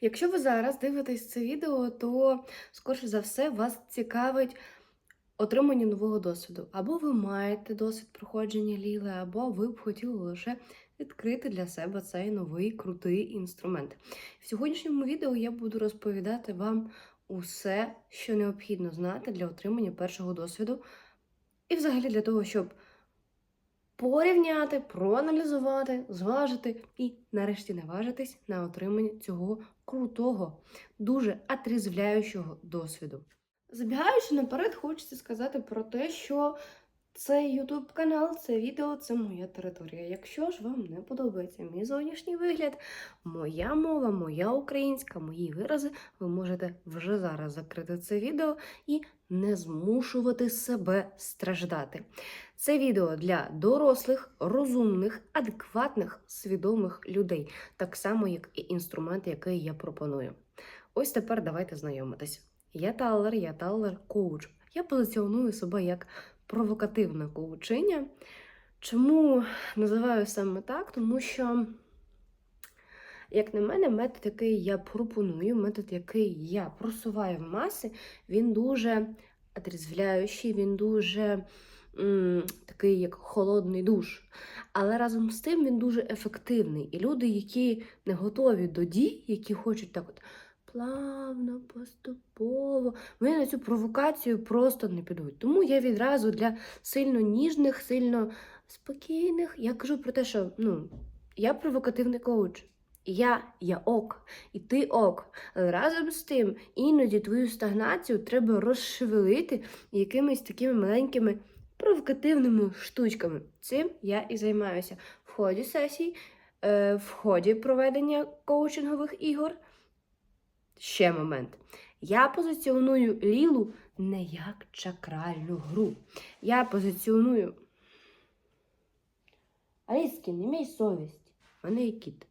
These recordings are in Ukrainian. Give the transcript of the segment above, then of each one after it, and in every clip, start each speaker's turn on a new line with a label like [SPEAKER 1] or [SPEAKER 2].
[SPEAKER 1] Якщо ви зараз дивитесь це відео, то скоріше за все вас цікавить отримання нового досвіду. Або ви маєте досвід проходження ліли, або ви б хотіли лише відкрити для себе цей новий крутий інструмент. В сьогоднішньому відео я буду розповідати вам усе, що необхідно знати для отримання першого досвіду, і взагалі для того, щоб порівняти, проаналізувати, зважити і нарешті наважитись на отримання цього крутого, дуже отрізвляючого досвіду. Забігаючи наперед, хочеться сказати про те, що цей YouTube канал, це відео, це моя територія. Якщо ж вам не подобається мій зовнішній вигляд, моя мова, моя українська, мої вирази, ви можете вже зараз закрити це відео і не змушувати себе страждати. Це відео для дорослих, розумних, адекватних, свідомих людей, так само, як і інструмент, який я пропоную. Ось тепер давайте знайомитись. Я Талер, я Талер коуч. Я позиціоную себе як провокативне коучиня. Чому називаю саме так? Тому що, як на мене, метод, який я пропоную, метод, який я просуваю в маси, він дуже отрезвляючий, він дуже м, такий, як холодний душ. Але разом з тим він дуже ефективний. І люди, які не готові до дій, які хочуть так от плавно, поступово, вони на цю провокацію просто не підуть. Тому я відразу для сильно ніжних, сильно спокійних, я кажу про те, що ну, я провокативний коуч. Я я ок, і ти ок. Але разом з тим, іноді твою стагнацію треба розшевелити якимись такими маленькими провокативними штучками. Цим я і займаюся в ході сесій, е, в ході проведення коучингових ігор. Ще момент. Я позиціоную лілу не як чакральну гру. Я позиціоную. Аліски, не мій совість. В мене є кіт.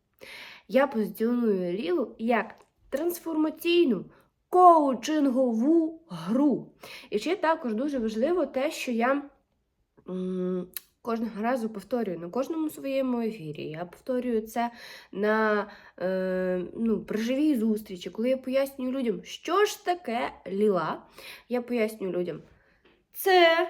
[SPEAKER 1] Я позиціоную лілу як трансформаційну коучингову гру. І ще також дуже важливо те, що я кожного разу повторюю на кожному своєму ефірі. Я повторюю це на е, ну, живій зустрічі, коли я пояснюю людям, що ж таке ліла, я пояснюю людям, це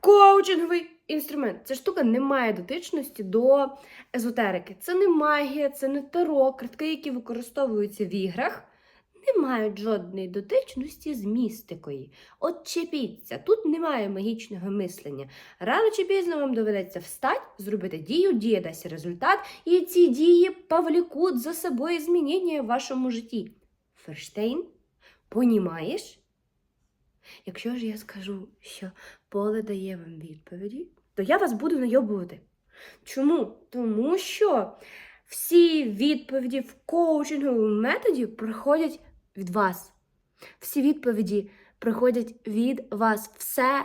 [SPEAKER 1] коучинговий інструмент. Ця штука не має дотичності до езотерики. Це не магія, це не таро, картки, які використовуються в іграх. Не мають жодної дотичності з містикою. От чепіться, тут немає магічного мислення. Рано чи пізно вам доведеться встати, зробити дію, дія дасть результат, і ці дії повлекуть за собою змінення в вашому житті. Ферштейн, понімаєш? Якщо ж я скажу, що поле дає вам відповіді, то я вас буду найобувати. Чому? Тому що всі відповіді в коучинговому методі приходять від вас. Всі відповіді приходять від вас. Все,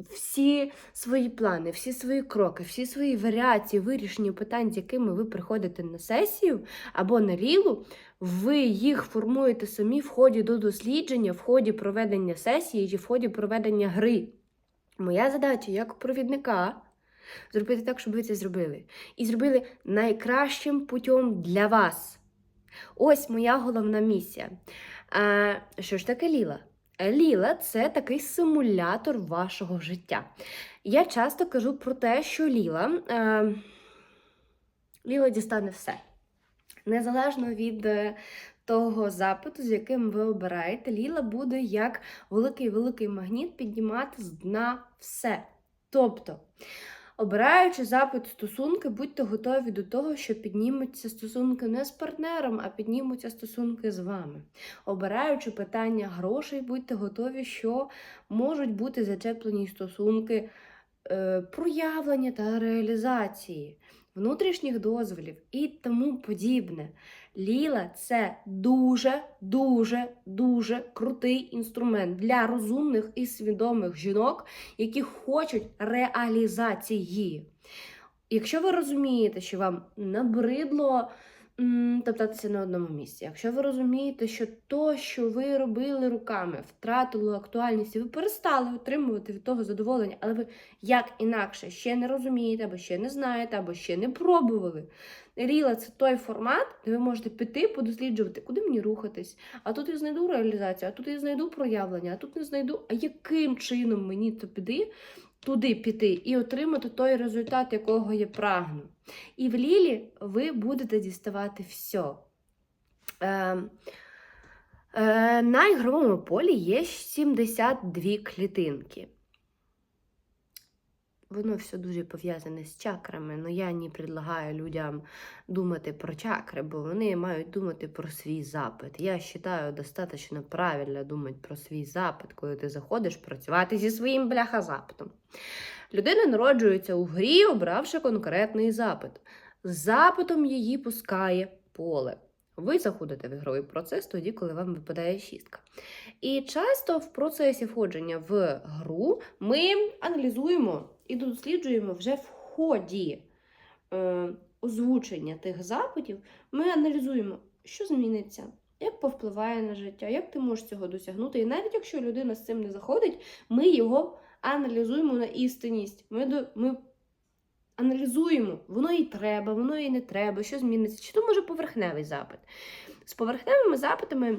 [SPEAKER 1] всі свої плани, всі свої кроки, всі свої варіації вирішення питань, з якими ви приходите на сесію або на лілу, ви їх формуєте самі в ході до дослідження, в ході проведення сесії чи в ході проведення гри. Моя задача як провідника зробити так, щоб ви це зробили. І зробили найкращим путем для вас. Ось моя головна місія. А, що ж таке Ліла? Ліла це такий симулятор вашого життя. Я часто кажу про те, що Ліла, е, Ліла дістане все. Незалежно від е, того запиту, з яким ви обираєте, Ліла буде як великий-великий магніт піднімати з дна все. Тобто, обираючи запит стосунки, будьте готові до того, що піднімуться стосунки не з партнером, а піднімуться стосунки з вами. Обираючи питання грошей, будьте готові, що можуть бути зачеплені стосунки е, проявлення та реалізації, внутрішніх дозволів і тому подібне. Ліла це дуже, дуже, дуже крутий інструмент для розумних і свідомих жінок, які хочуть реалізації. Якщо ви розумієте, що вам набридло топтатися на одному місці. Якщо ви розумієте, що то, що ви робили руками, втратило актуальність, і ви перестали отримувати від того задоволення, але ви як інакше ще не розумієте, або ще не знаєте, або ще не пробували. Ріла це той формат, де ви можете піти, подосліджувати, куди мені рухатись. А тут я знайду реалізацію, а тут я знайду проявлення, а тут не знайду, а яким чином мені то піди, туди піти і отримати той результат, якого я прагну. І в Лілі ви будете діставати все. Е, е, на ігровому полі є 72 клітинки. Воно все дуже пов'язане з чакрами, але я не предлагаю людям думати про чакри, бо вони мають думати про свій запит. Я вважаю, достатньо правильно думати про свій запит, коли ти заходиш працювати зі своїм бляха-запитом. Людина народжується у грі, обравши конкретний запит. Запитом її пускає поле. Ви заходите в ігровий процес тоді, коли вам випадає шістка. І часто в процесі входження в гру ми аналізуємо і досліджуємо вже в ході е, озвучення тих запитів, ми аналізуємо, що зміниться, як повпливає на життя, як ти можеш цього досягнути. І навіть якщо людина з цим не заходить, ми його аналізуємо на істинність. Ми, до, ми аналізуємо, воно і треба, воно і не треба, що зміниться, чи то може поверхневий запит. З поверхневими запитами.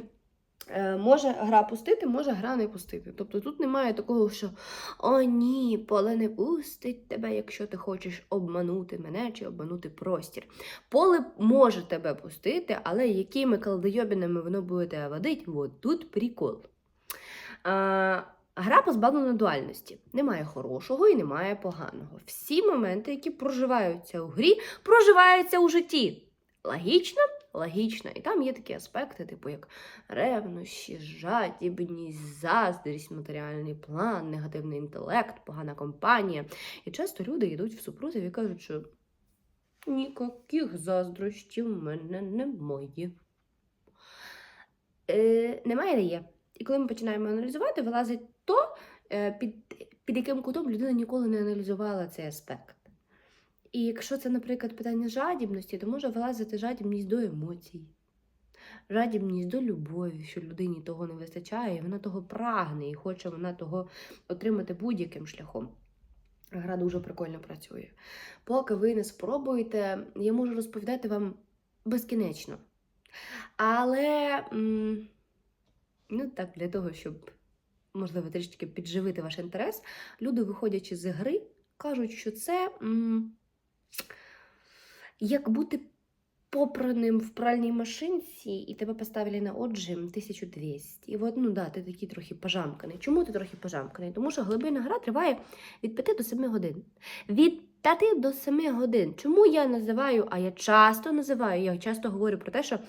[SPEAKER 1] Е, Може гра пустити, може гра не пустити. Тобто тут немає такого, що о, ні, поле не пустить тебе, якщо ти хочеш обманути мене чи обманути простір. Поле може тебе пустити, але якими колдойобінами воно буде тебе водити, от тут прикол. А, Гра позбавлена дуальності. Немає хорошого і немає поганого. Всі моменти, які проживаються у грі, проживаються у житті. Логічно? Логічно. І там є такі аспекти, типу як ревнощі, жадібність, заздрість, матеріальний план, негативний інтелект, погана компанія. І часто люди йдуть в супротив і кажуть, що ніяких заздрощів в мене немає. Е, немає, не є. І коли ми починаємо аналізувати, вилазить то, е, під, під яким кутом людина ніколи не аналізувала цей аспект. І якщо це, наприклад, питання жадібності, то може вилазити жадібність до емоцій, жадібність до любові, що людині того не вистачає, і вона того прагне, і хоче вона того отримати будь-яким шляхом. Гра дуже прикольно працює. Поки ви не спробуєте, я можу розповідати вам безкінечно. Але. Ну, так, для того, щоб, можливо, трішки підживити ваш інтерес, люди, виходячи з гри, кажуть, що це як бути попраним в пральній машинці, і тебе поставили на отжим 1200. І от, ну да, ти такий трохи пожамканий. Чому ти трохи пожамканий? Тому що глибинна гра триває від 5 до 7 годин. Від 5 до 7 годин. Чому я називаю, а я часто називаю, я часто говорю про те, що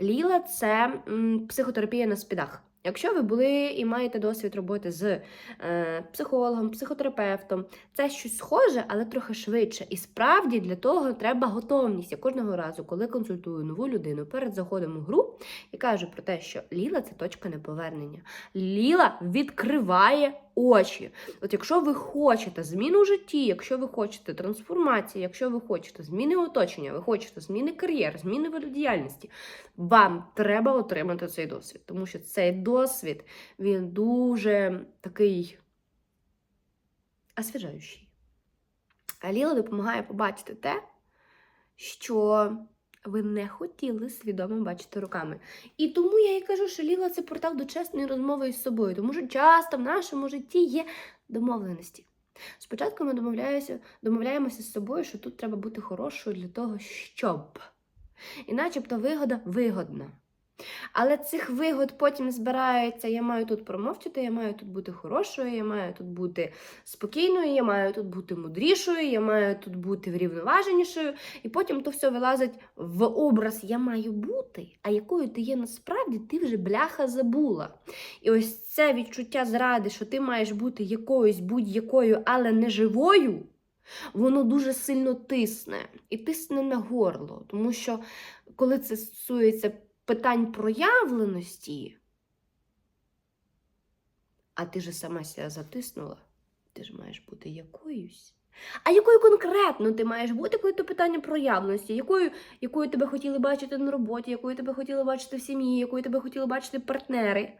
[SPEAKER 1] Ліла це м, психотерапія на спідах. Якщо ви були і маєте досвід роботи з е, психологом, психотерапевтом, це щось схоже, але трохи швидше. І справді для того треба готовність. Я кожного разу, коли консультую нову людину перед заходом у гру, і кажу про те, що Ліла це точка неповернення. Ліла відкриває очі. От якщо ви хочете зміну в житті, якщо ви хочете трансформації, якщо ви хочете зміни оточення, ви хочете зміни кар'єр, зміни діяльності, вам треба отримати цей досвід, тому що цей досвід він дуже такий освіжаючий. А Ліла допомагає побачити те, що ви не хотіли свідомо бачити руками. І тому я і кажу, що Ліла це портал до чесної розмови із собою, тому що часто в нашому житті є домовленості. Спочатку ми домовляємося з собою, що тут треба бути хорошою для того, щоб. І начебто вигода вигодна. Але цих вигод потім збирається, я маю тут промовчати, я маю тут бути хорошою, я маю тут бути спокійною, я маю тут бути мудрішою, я маю тут бути врівноваженішою. І потім то все вилазить в образ я маю бути, а якою ти є насправді, ти вже бляха забула. І ось це відчуття зради, що ти маєш бути якоюсь будь-якою, але не живою. Воно дуже сильно тисне і тисне на горло, тому що коли це стосується питань проявленості, а ти ж сама себе затиснула, ти ж маєш бути якоюсь. А якою конкретно ти маєш бути, коли то питання проявленості, якою, якою тебе хотіли бачити на роботі, якою тебе хотіли бачити в сім'ї, якою тебе хотіли бачити партнери?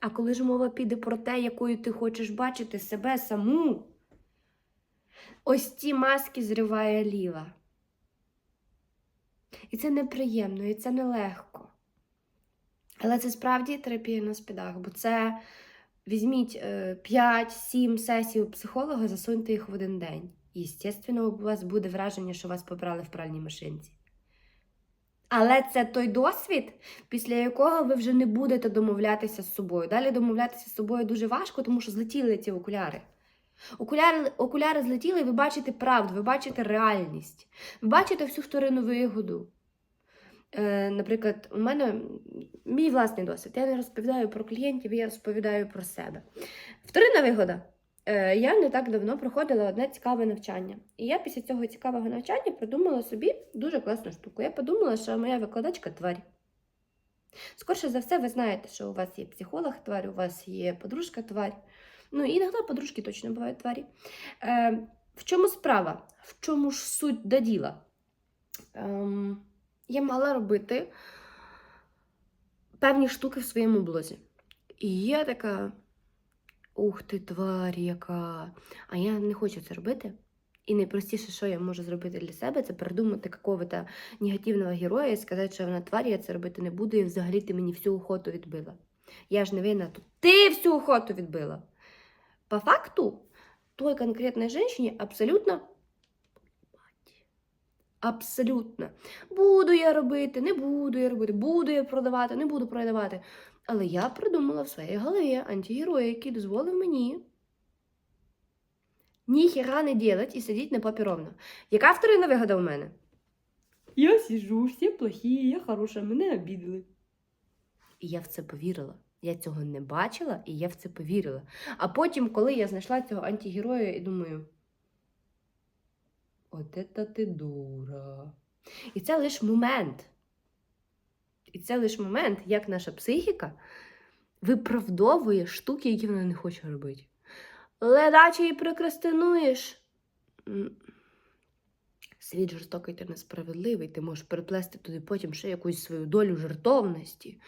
[SPEAKER 1] А коли ж мова піде про те, якою ти хочеш бачити себе саму, ось ці маски зриває ліва. І це неприємно, і це нелегко. Але це справді терапія на спідах, бо це візьміть 5-7 сесій у психолога, засуньте їх в один день. І, звісно, у вас буде враження, що вас побрали в пральній машинці. Але це той досвід, після якого ви вже не будете домовлятися з собою. Далі домовлятися з собою дуже важко, тому що злетіли ці окуляри. Окуляри, окуляри злетіли, і ви бачите правду, ви бачите реальність, ви бачите всю вторинну вигоду. Е, наприклад, у мене мій власний досвід. Я не розповідаю про клієнтів, я розповідаю про себе. Вторинна вигода. Е, я не так давно проходила одне цікаве навчання. І я після цього цікавого навчання придумала собі дуже класну штуку. Я подумала, що моя викладачка тварь. Скорше за все, ви знаєте, що у вас є психолог тварь, у вас є подружка тварь. Ну, іноді подружки точно бувають тварі. Е, в чому справа? В чому ж суть до діла? Ем, я мала робити певні штуки в своєму блозі. І я така: ух ти, тварь яка! А я не хочу це робити. І найпростіше, що я можу зробити для себе, це придумати какого-то негативного героя і сказати, що вона тварь, я це робити не буду, і взагалі ти мені всю охоту відбила. Я ж не винна тут. Ти всю охоту відбила. По факту, той конкретной женщине абсолютно Абсолютно. Буду я робити, не буду я робити, буду я продавати, не буду продавати. Але я придумала в своїй голові антигероя, який дозволив мені ніхіра не делать і сидіти на попі ровно. Яка вторинна вигода у мене? Я сижу, всі плохі, я хороша, мене обідали. І я в це повірила. Я цього не бачила, і я в це повірила. А потім, коли я знайшла цього антигероя, і думаю. От это ти дура. І це лише момент. І це лише момент, як наша психіка виправдовує штуки, які вона не хоче робити. Ледаче і прокрастинуєш. Світ жорстокий та несправедливий, ти можеш переплести туди потім ще якусь свою долю жертовності.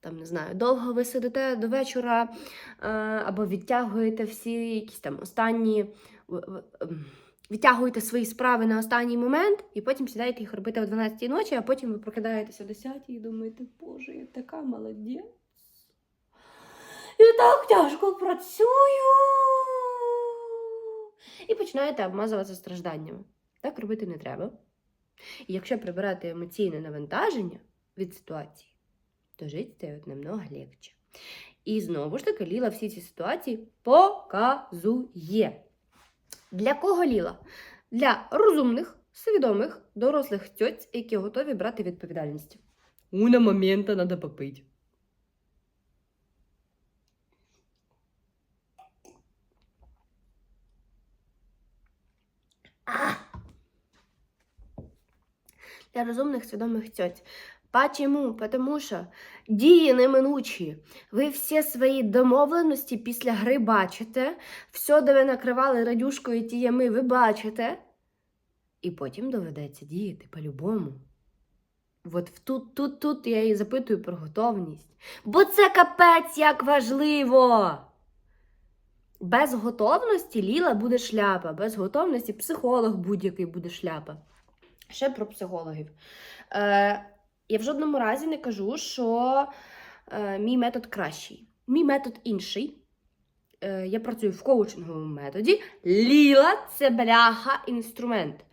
[SPEAKER 1] Там, не знаю, довго ви сидите до вечора е, або відтягуєте всі якісь там останні. Відтягуєте свої справи на останній момент і потім сідаєте їх робити о 12 ночі, а потім ви прокидаєтеся о 10 і думаєте, Боже, я така молодець. Я так тяжко працюю. І починаєте обмазуватися стражданнями. Так робити не треба. І якщо прибирати емоційне навантаження від ситуації, то жити стає намного легче. І знову ж таки, Ліла всі ці ситуації показує. Для кого Ліла? Для розумних, свідомих, дорослих тьоць, які готові брати відповідальність. Уна момента треба попити. Для розумних, свідомих тьоць. Почему? Потому що дії неминучі. Ви всі свої домовленості після гри бачите, все, де ви накривали радюшкою ті ями, ви бачите. І потім доведеться діяти по-любому. От тут, тут, тут я і запитую про готовність. Бо це капець як важливо. Без готовності Ліла буде шляпа, без готовності психолог будь-який буде шляпа. Ще про психологів. Е, я в жодному разі не кажу, що е, мій метод кращий. Мій метод інший. Е, я працюю в коучинговому методі. Ліла це бляха інструмент.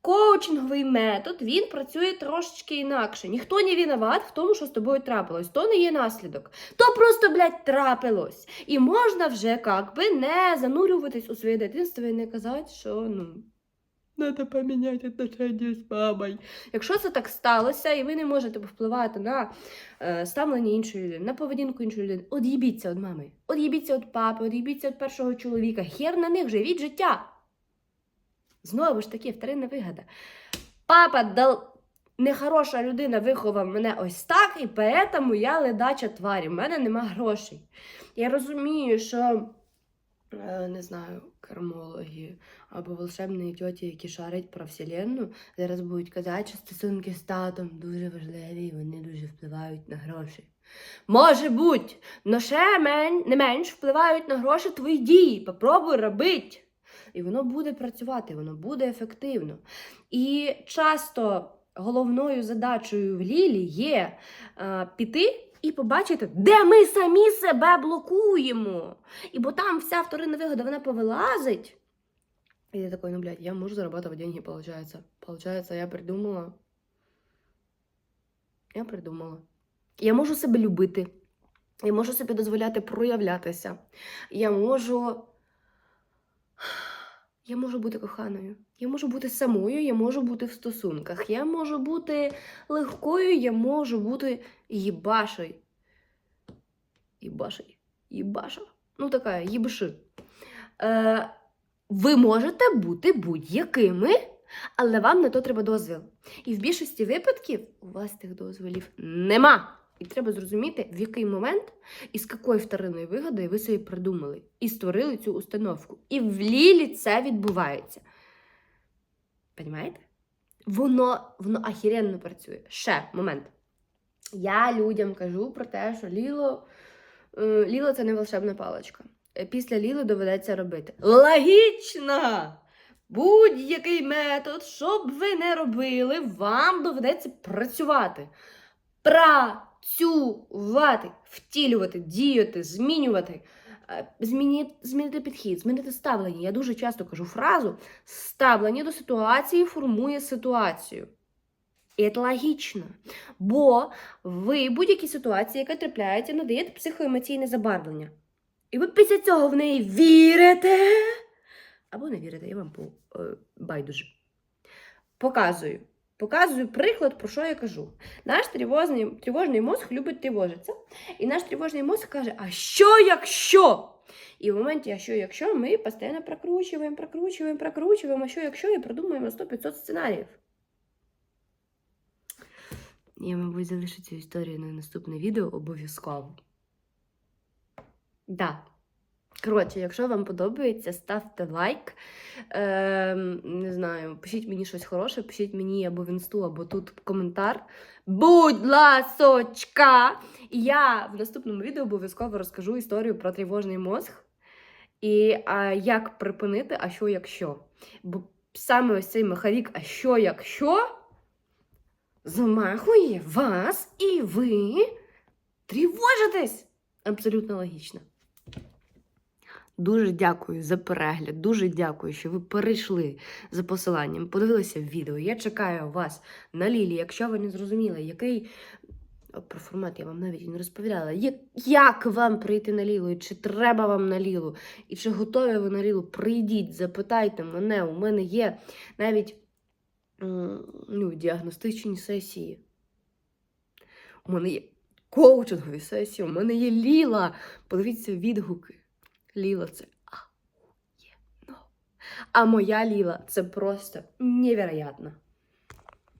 [SPEAKER 1] Коучинговий метод він працює трошечки інакше. Ніхто не виноват в тому, що з тобою трапилось. То не є наслідок. То просто, блядь, трапилось. І можна вже як би не занурюватись у своє дитинство і не казати, що ну. Надо поміняти отношення з мамою. Якщо це так сталося, і ви не можете впливати на е, ставлення іншої людини, на поведінку іншої людини, од'їбіться від мами, од'їбіться від папи, од'їбіться від першого чоловіка. Хер на них живіть життя. Знову ж таки, вторинна вигада. Папа дал... нехороша людина виховав мене ось так, і поэтому я ледача тварі. в мене нема грошей. Я розумію, що. е, Не знаю, кармологи або волшебні тьоті, які шарять про Вселенну, зараз будуть казати, що стосунки з татом дуже важливі, і вони дуже впливають на гроші. Може бути, но ще мен, не менш впливають на гроші твої дії. Попробуй робити. І воно буде працювати, воно буде ефективно. І часто головною задачею в Лілі є е, піти і побачити, де ми самі себе блокуємо. І бо там вся вторинна вигода, вона повилазить. І я такой, ну, блядь, я можу зарабатывать деньги, получается. Получается, я придумала. Я придумала. Я можу себе любити. Я можу собі дозволяти проявлятися. Я можу. Я можу бути коханою. Я можу бути самою, я можу бути в стосунках. Я можу бути легкою, я можу бути їбашою. Їбашей. Їбаша. Ну, така, їбаши. Е, ви можете бути будь-якими, але вам на то треба дозвіл. І в більшості випадків у вас тих дозволів нема. І треба зрозуміти, в який момент і з якою вторинною вигодою ви собі придумали і створили цю установку. І в Лілі це відбувається. Понімаєте? Воно, воно ахіренно працює. Ще момент. Я людям кажу про те, що Ліло, е, Ліло це не волшебна паличка. Після Ліли доведеться робити. Логічно! Будь-який метод, що б ви не робили, вам доведеться працювати. Працювати, втілювати, діяти, змінювати, е, змінити, змінити підхід, змінити ставлення. Я дуже часто кажу фразу: ставлення до ситуації формує ситуацію. І це логічно. Бо ви будь-якій ситуації, яка трапляється, надаєте психоемоційне забарвлення. І ви після цього в неї вірите. Або не вірите, я вам по е, байдуже. Показую. Показую приклад, про що я кажу. Наш тривожний, тривожний мозг любить тривожитися. І наш тривожний мозг каже: а що якщо? І в моменті, а що якщо, ми постійно прокручуємо, прокручуємо, прокручуємо, а що якщо і продумуємо 100-500 сценаріїв. Я, мабуть, залишу цю історію на наступне відео обов'язково. Да. Коротше, якщо вам подобається, ставте лайк. Ем, не знаю, пишіть мені щось хороше, пишіть мені або в інсту, або тут коментар. Будь ласочка! І я в наступному відео обов'язково розкажу історію про тривожний мозг і а, як припинити, а що якщо. Бо саме ось цей маховік, а що якщо замахує вас і ви тривожитесь. Абсолютно логічно. Дуже дякую за перегляд. Дуже дякую, що ви перейшли за посиланням, подивилися відео. Я чекаю вас на Лілі. Якщо ви не зрозуміли, який про формат я вам навіть не розповідала. Як, вам прийти на Лілу? І чи треба вам на Лілу? І чи готові ви на Лілу? Прийдіть, запитайте мене. У мене є навіть ну, діагностичні сесії. У мене є коучингові сесії, у мене є Ліла. Подивіться відгуки. Ліла це ахуєнно. А моя Ліла це просто невероятно.